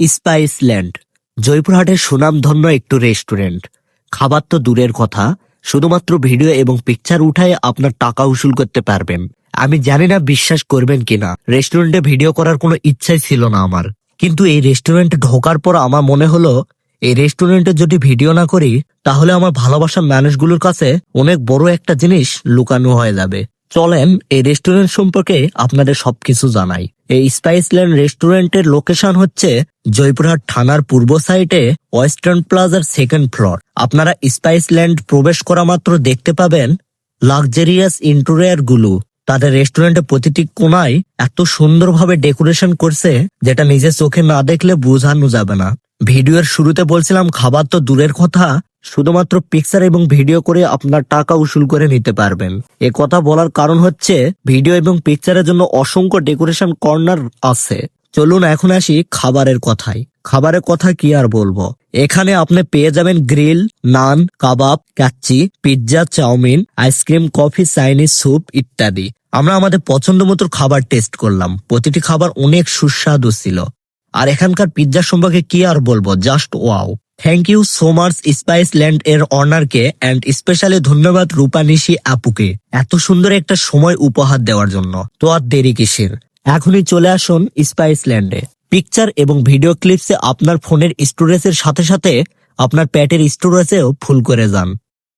স্পাইসল্যান্ড, জয়পুরহাটের সুনামধন্য একটু রেস্টুরেন্ট। খাবার তো দূরের কথা, শুধুমাত্র ভিডিও এবং পিকচার উঠায় আপনার টাকা উসুল করতে পারবেন। আমি জানি না বিশ্বাস করবেন কিনা, রেস্টুরেন্টে ভিডিও করার কোনো ইচ্ছাই ছিল না আমার। কিন্তু এই রেস্টুরেন্টে ঢোকার পর আমার মনে হলো, এই রেস্টুরেন্টে যদি ভিডিও না করি, তাহলে আমার ভালোবাসার মানুষগুলোর কাছে অনেক বড় একটা জিনিস লুকানো হয়ে যাবে। চলেন, এই রেস্টুরেন্ট সম্পর্কে আপনাদের সবকিছু জানাই। এই স্পাইসল্যান্ড রেস্টুরেন্টের লোকেশন হচ্ছে জয়পুরহাট থানার পূর্ব সাইডে ওয়েস্টার্ন প্লাজার সেকেন্ড ফ্লোর। আপনারা স্পাইসল্যান্ড প্রবেশ করা মাত্র দেখতে পাবেন লাক্সারিয়াস ইন্টেরিয়ারগুলো তাদের রেস্টুরেন্টে প্রতিটি কোনায় এত সুন্দরভাবে ডেকোরেশন করছে যেটা নিজের চোখে না দেখলে বোঝানো যাবে না। ভিডিওর শুরুতে বলছিলাম খাবার তো দূরের কথা শুধুমাত্র পিকচার এবং ভিডিও করে আপনার টাকা উসুল করে নিতে পারবেন। এ কথা বলার কারণ হচ্ছে ভিডিও এবং পিকচারের জন্য অসংখ্য ডেকোরেশন কর্নার আছে। চলুন এখন আসি খাবারের কথায়। খাবারের কথা কি আর বলব? এখানে আপনি পেয়ে যাবেন grill naan kebab kacchi pizza chowmein ice cream coffee Chinese soup ইত্যাদি। আমরা আমাদের পছন্দ মতো খাবার টেস্ট করলাম। প্রতিটি খাবার অনেক সুস্বাদু ছিল। আর এখানকার পিৎজা সম্পর্কে কি আর বলব? Just wow thank you so much spice land এর অনারকে অ্যান্ড স্পেশালি ধন্যবাদ রূপানিশি আপুকে এত সুন্দর একটা সময় উপহার দেওয়ার জন্য। তো আর দেরি কিসের? এখনই চলে আসুন স্পাইস ল্যান্ডে পিকচার এবং ভিডিও ক্লিপসে আপনার ফোনের স্টোরেজের সাথে সাথে আপনার প্যাটের স্টোরেজেও ফুল করে যান।